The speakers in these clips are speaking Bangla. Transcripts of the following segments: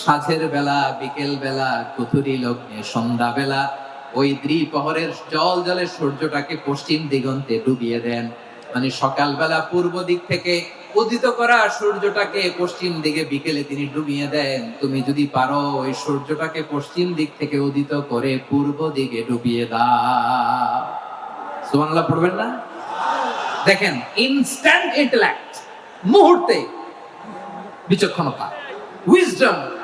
সাঁঝের বেলা, বিকেল বেলা কুথুরি লগ্নে, সন্ধ্যা বেলা, ওই দ্বিপহরের জল জলে সূর্যটাকে পশ্চিম দিগন্তে ডুবিয়ে দেন। মানে সকালবেলা পূর্ব দিক থেকে উদিত করা সূর্যটাকে পশ্চিম দিকে বিকেলে তিনি ডুবিয়ে দেন। তুমি যদি পারো, ওই সূর্যটাকে পশ্চিম দিক থেকে উদিত করে পূর্ব দিকে ডুবিয়ে দাও। সুবহানাল্লাহ, পড়বেন না? দেখেন ইনস্ট্যান্ট ইন্টেলেক্ট মুহূর্তে বিচক্ষণতা উইজডম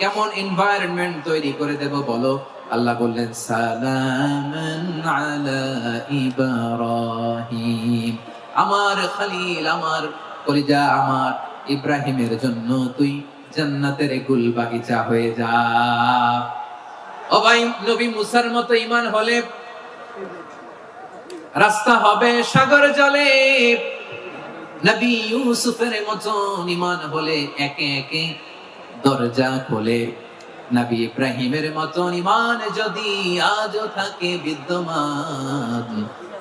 কেমন এনভায়রনমেন্ট তৈরি করে দেব বলো? আল্লাহ বললেন, সালামান আলা ইব্রাহিম। আমার খালিল, আমার কলিজা, আমার ইব্রাহিমের জন্য তুই জান্নাতের গুল বাগিচা হয়ে যা। ও ভাই, নবী মুসার মতো ইমান হলে রাস্তা হবে সাগর জলে। নবী ইউসুফের মতন ইমান হলে একে একে দরজা খোলে। নবী ইব্রাহিমের মতন ইমান যদি আজও থাকে বিদ্যমান,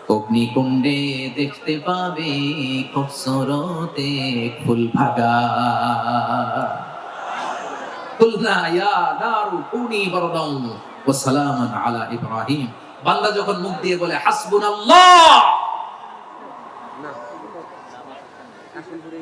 অগ্নিকুণ্ডে দেখতে পাবে খুবসরতে ফুল ভাগা। কুলনা ইয়া আলা ইব্রাহিম। বান্দা যখন মুখ দিয়ে বলে, হাসবুনাল্লাহ!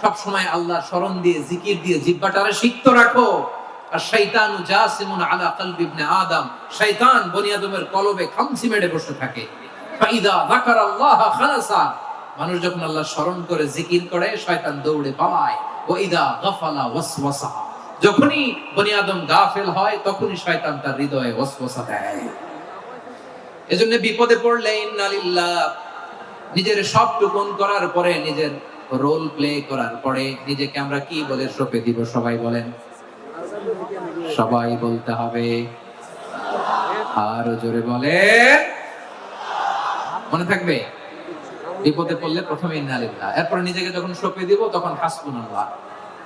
সব সময় আল্লাহর স্মরণ দিয়ে, জিকির দিয়ে সিক্ত রাখো। আর জাসিমুন আলা আদম। কলবে খামসি বসে থাকে। ফাইদা খালাসা। মানুষ যখন আল্লাহ স্মরণ করে, জিকির করে শয়তান দৌড়ে পালায়। ওয়াসওয়াসা। যখনই বনি আদম গাফেল হয়, তখনই শয়তান তার হৃদয়ে ওয়াসওয়াসা দেয়। এজন্য বিপদে পড়লে নিজের সব টুকুন করার পরে নিজের রোল প্লে করার পরে নিজেকে আমরা কি বলে সপে দিব, সবাই বলেন। সবাই বলতে হবে। আর জোরে বলে মনে থাকবে? বিপদে পড়লে প্রথমে ইন্নালিল্লাহ এরপরে নিজেকে যখন সপে দিব, তখন হাসবুনাল্লাহ।